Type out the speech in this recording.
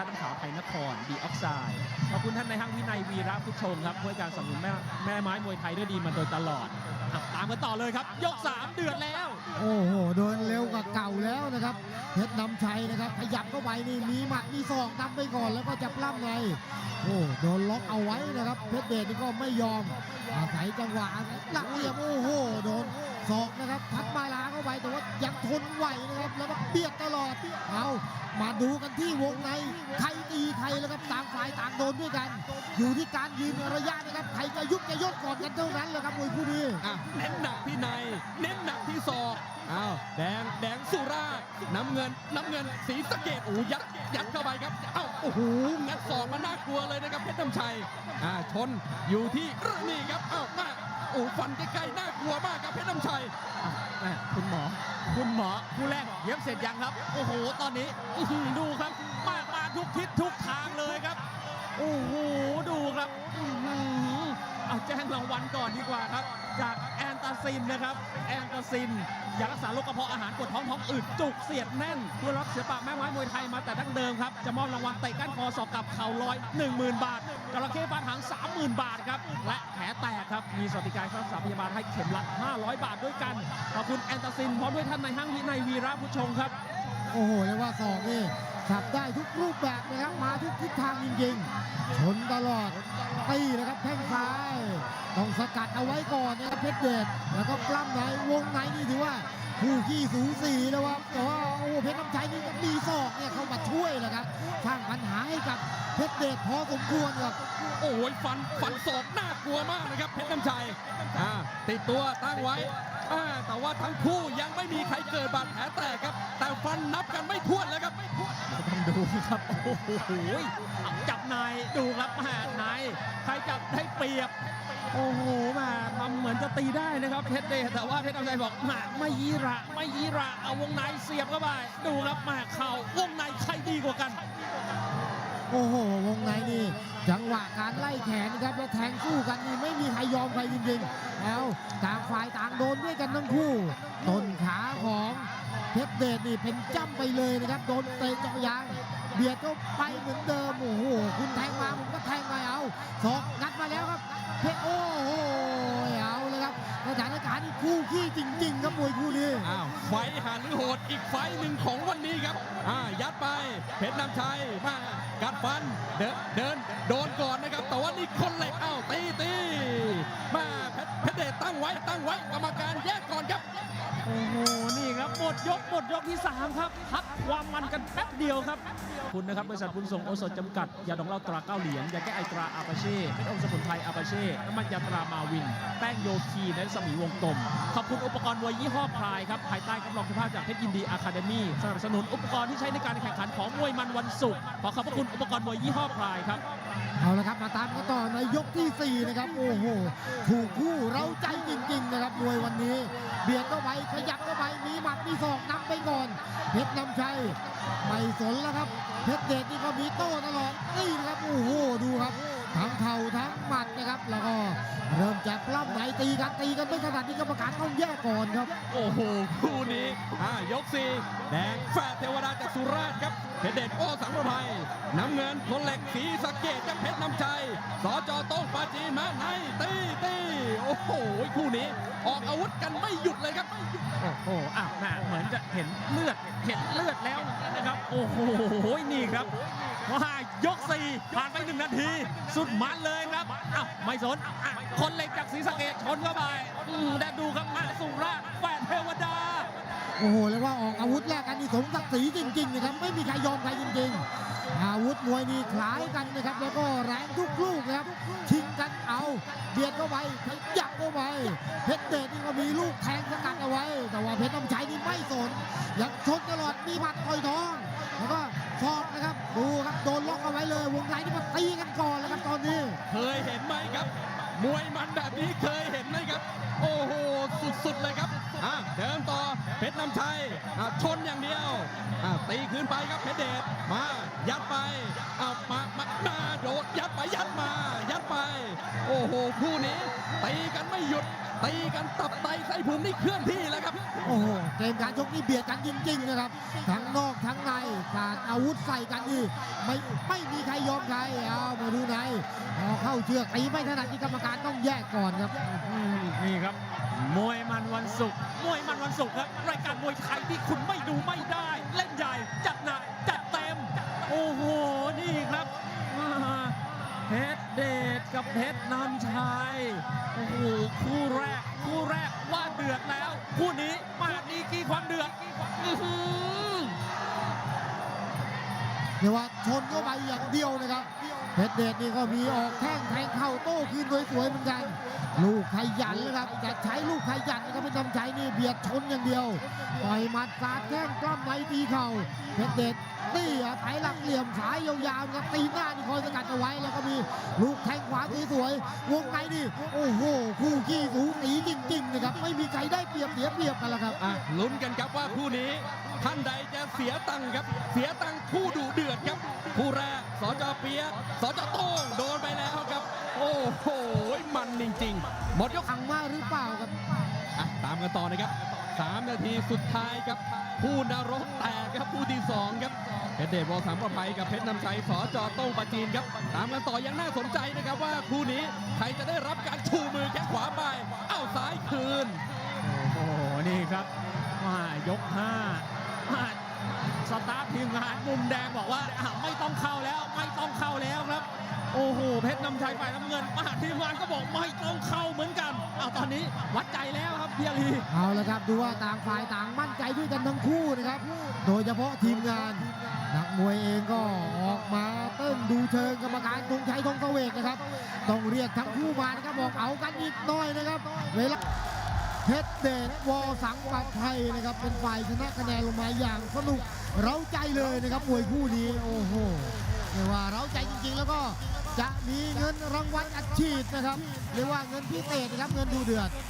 ท่านขาวไทยนครดีออกไซด์ขอบคุณท่านในห้างวินัยวีระพุทธชงครับด้วยการสนับสนุนแม่แม่ไม้มวยไทยด้วยดีมาโดยตลอดอะตามกันต่อเลยครับ ยก 3 เดือดแล้ว โอ้โหเดินเร็วกว่าเก่าแล้วนะครับเพชรนำชัยนะครับ ขยับเข้าไปนี่มีหมัดมีศอกนำไปก่อนแล้วก็จับล่ำในโอ้โดนล็อกเอาไว้นะครับเพชรเดชนี่ก็ไม่ยอมอาศัยจังหวะอาศัยหลักเหลี่ยมโอ้โหโดน ศอกนะครับพัดมาลาเข้าไปแต่ว่ายังทนไหวนะครับแล้วก็เบียดตลอดเอามาดูกันที่วงในใครตีใครแล้วครับต่างฝ่ายต่างโดนด้วยกัน อยู่ที่การยืนระยะนะครับใครจะยุบจะยกก่อนกันเท่านั้นแหละครับมวยคู่นี้อะเน้นหนักที่ในเน้นหนักที่ศอกอ้าวแดงแดงสุราษฎร์น้ำเงินน้ำเงินสีสะเกดโอ้ยัดยัดเข้าไปครับเอ้าโอ้โหงัดศอกมาน่ากลัวเลยนะครับเพชรน้ำชัยอ่าชนอยู่ที่นี่ครับเอ้ามาโอ้ฟันใกล้ๆน่ากลัวมากครับเพชรน้ำชัยอะแม่คุณหมอ คุณหมอผู้แรกเย็บเสร็จยังครับ โอ้โห ตอนนี้อื้อหือดูครับ มามาทุกทิศทุกทางเลยครับ โอ้โห ดูครับอื้อหือเอาแจ้งรางวัลก่อนดีกว่าครับ จากแอนตาซินนะครับ แอนตาซินยารักษาโรคกระเพาะอาหารปวดท้องท้องอืดจุกเสียดแน่นด้วยรักเสือปากแม่ไม้มวยไทยมาแต่ดั้งเดิมครับ จะมอบรางวัลเตะก้านคอสอกกับเข่าลอย 10,000 บาทจระเข้ฟาดหาง 30,000 บาทครับ และแผลแตกครับ มีสวัสดิการครักษาพยาบาลให้เข็มละ 500 บาทด้วยกัน ขอบคุณแอนตาซินพร้อมด้วยท่านในายห้างวินัยวีระผู้ชงครับ โอ้โหเรียกว่าสองนี่สับได้ทุกรูปแบบนะครับ มาทุกทิศทางจริงๆ ชนตลอดตีนะครับแข้งซ้าย ต้องสกัดเอาไว้ก่อนนะครับเพชรเดชแล้วก็ปล้ำในวงไหนนี่ถือว่า คู่ขี้สูสีนะครับแต่ว่าโอ้โหเพชรน้ำชัยนี่ก็มีศอกเนี่ยเข้ามาช่วยนะครับสร้างปัญหาให้กับเพชรเดชพอสมควรครับโอ้ยฟันฟันศอกน่ากลัวมากนะครับเพชรน้ำชัยอ่าติดตัวตั้งไว้อ่าแต่ว่าทั้งคู่ยังไม่มีใครเกิดบาดแผลแตกครับ แต่ฟันนับกันไม่ถ้วนแล้วครับต้องดูครับโอ้โหเอาจับนายดูครับแม่นายใครจับได้เปรียบ โอ้โหแมาทำเหมือนจะตีได้นะครับเพชรเดชแต่ว่าเพชรเอาใจบอกแมาไม่ยีระไม่ยีระเอาวงในเสียบเข้าไปดูครับแมาเข่าวงในใครดีกว่ากัน โอ้โห วงในนี่จังหวะการไล่แขนครับแล้วแทงสู้กันนี่ไม่มีใครยอมใครจริงๆแล้วต่างฝ่ายต่างโดนด้วยกันทั้งคู่ต้นขาของเพชรเดชนี่เป็นจ้ำไปเลยนะครับ โดนเตะเจาะยาง เบียดก็ไปเหมือนเดิมโอ้โหคุณแทงมาผมก็แทงไปเอาศอกงัดมาแล้วครับเพชรโอ้โหเอาเลยครับสถานการณ์นี่คู่ขี้จริง ๆ ครับมวยคู่นี้อ้าวไฟหันโหดอีกไฟหนึ่งของวันนี้ครับอ่ายัดไปเพชรน้ำชัยมากัดฟันเดินเดินโดนก่อนนะครับแต่ว่านี่คนเหล็กอ้าวตีตีมาเพชรเพชรเดชตั้งไว้ตั้งไว้กรรมการแยกก่อนครับโอ้โหนี่ ครับหมดยกหมดยกที่ 3 ครับพักความมันกันแป๊บเดียวครับ คุณนะครับบริษัทบุญส่งโอสถจำกัดยาดองเหล้าตราเก้าเหรียญยาแก้ไอตราอาปาเช่เป็นองค์สมุนไพรอาปาเช่น้ำมันยาตรามาวิน แป้งโยคีในสมีวงกลม ขอบคุณอุปกรณ์มวยยี่ห้อพลายครับภายใต้กำลังคุณภาพจากเพชรยินดีอะคาเดมี่สนับสนุนอุปกรณ์ที่ใช้ในการแข่งขันของมวยมันวันศุกร์ขอขอบพระคุณอุปกรณ์มวยยี่ห้อพลายครับ เอาละครับมาตามกันต่อในยกที่ 4 นะครับ โอ้โห ถูกคู่เราใจจริง ๆ นะครับมวยวันนี้ เบียดเข้าไปขยับเข้าไปมีหมัดมีศอกนำไปก่อน เพชรนำชัยไม่สนแล้วครับ เพชรเดชนี่ก็มีโต้ตลอดนี่นะครับโอ้โหดูครับทั้งเข่าทั้งหมัดนะครับ แล้วก็เริ่มจะปล้ำไหนตีกันตีกันไม่ขนาดนี้กรรมการต้องแยกก่อนครับ โอ้โห คู่นี้อ่ายกสี่แดงแฝดเทวดาจากสุราษฎร์ครับ เพชรเดชโอสังประภัยน้ำเงินคนเหล็กสีสะเกดกับเพชรน้ำใจสจโต้งปาจีนมาในตีตีโอ้โหคู่นี้ ออกอาวุธกันไม่หยุดเลยครับโอ้โหอ้าวน่าเหมือนจะเห็นเลือดเห็นเลือดแล้วนะครับ โอ้โหนี่ครับว่ายกสี่ผ่านไปหนึ่งนาที สุดมันเลยครับอ้าวไม่สนคนเหล็กจากศรีสะเกดชนเข้าไปอืมได้ดูครับมาสุราษฎร์แฝดเทวดา โอ้โหเรียกว่าออกอาวุธแรกกันนี่สมศักดิ์ศรีจริงๆนะครับไม่มีใครยอมใครจริงๆ อาวุธมวยนี่คล้ายกันนะครับ แล้วก็แรงทุกลูกนะครับชิงกันเอาเบียดเข้าไปขยับเข้าไปเพชรเดชนี่ก็มีลูกแทงสกัดเอาไว้ แต่ว่าเพชรน้ำชัยนี่ไม่สนยังชนตลอดมีหมัดต่อยท้องแล้วก็ฟอกนะครับดูครับโดนล็อกเอาไว้เลยวงในนี่มาตีกันก่อนแล้วครับตอนนี้ เคยเห็นไหมครับ มวยมันแบบนี้เคยเห็นไหมครับ โอ้โห สุดๆเลยครับอะเดินต่อเพชรน้ำชัยอะชนอย่างเดียวอะตีคืนไปครับเพชรเดชมายัดไปอะมามามาโดดยัดไปยัดมา ยัดไป โอ้โหคู่นี้ตีกันไม่หยุด ตีกันตับไตไส้พุงนี่เคลื่อนที่แล้วครับ โอ้โหเกมการชกนี่เบียดกันจริงๆนะครับ ทั้งนอกทั้งในการอาวุธใส่กันนี่ไม่ไม่มีใครยอมใครเอามาดูในพอเข้าเชือกตีไม่ถนัดที่กรรมการต้องแยกก่อนครับอืมนี่ครับ มวยมันวันศุกร์มวยมันวันศุกร์ครับรายการมวยไทยที่คุณไม่ดูไม่ได้ เล่นใหญ่จัดหนักจัดเต็ม โอ้โหนี่ครับอ่าเพชรเดชกับเพชรนำชัย รียกว่าชนเข้าไปอย่างเดียวนะครับเพชรเดชนี่ก็มีออกแข้งแทงเข่าโต้คืนสวยๆเหมือนกัน ลูกขยันนะครับจะใช้ลูกขยันนะครับเป็นนำใช้นี่เบียดชนอย่างเดียวต่อยหมัดสาดแข้งกล้ามไหนตีเข่าเพชรเดชนี่อาศัยหลักเหลี่ยมสายยาวๆครับตีหน้านี่คอยสกัดเอาไว้แล้วก็มีลูกแทงขวาสวยๆวงในนี่โอ้โหคู่ขี้สูสีจริงๆนะครับไม่มีใครได้เปรียบเสียเปรียบกันแล้วครับอะลุ้นกันครับว่าคู่นี้ ท่านใดจะเสียตังค์ครับ เสียตังค์คู่ดูเดือดครับ คู่แรกสจเปียกสจโต้งโดนไปแล้วครับ โอ้โหมันจริงๆ หมดยกขังมากหรือเปล่าครับอะตามกันต่อนะครับ3นาทีสุดท้ายครับผู้นรกแตกครับผู้ที่2ครับเพชรเดชวอสามประภัยกับเพชรนำชัยสอจอโต้งปาจีนครับ ตามกันต่อยังน่าสนใจนะครับว่าคู่นี้ใครจะได้รับการชูมือแข้งขวาไป เอ้าซ้ายคืน โอ้โห นี่ครับมายกห้า มาสตาฟทีมงานมุมแดงบอกว่าอะไม่ต้องเข้าแล้วไม่ต้องเข้าแล้วครับ โอ้โหเพชรนำชัยฝ่ายน้ำเงินมาทีมงานก็บอกไม่ต้องเข้าเหมือนกันเอาตอนนี้วัดใจแล้วครับเพียรีเอาละครับดูว่าต่างฝ่ายต่างมั่นใจด้วยกันทั้งคู่นะครับ โดยเฉพาะทีมงานนักมวยเองก็ออกมาเต้นดูเชิงกรรมการธงชัยธงเสวกนะครับ ต้องเรียกทั้งคู่มานะครับบอกเอากันอีกหน่อยนะครับ เวลา เพชรเดชวอสังปัดไทยนะครับ เป็นฝ่ายชนะคะแนนลงมาอย่างสนุกเร้าใจเลยนะครับมวยคู่นี้โอ้โหเรียกว่าเร้าใจจริงๆ แล้วก็จะมีเงินรางวัลอัดฉีดนะครับเรียกว่าเงินพิเศษนะครับเงินดูเดือด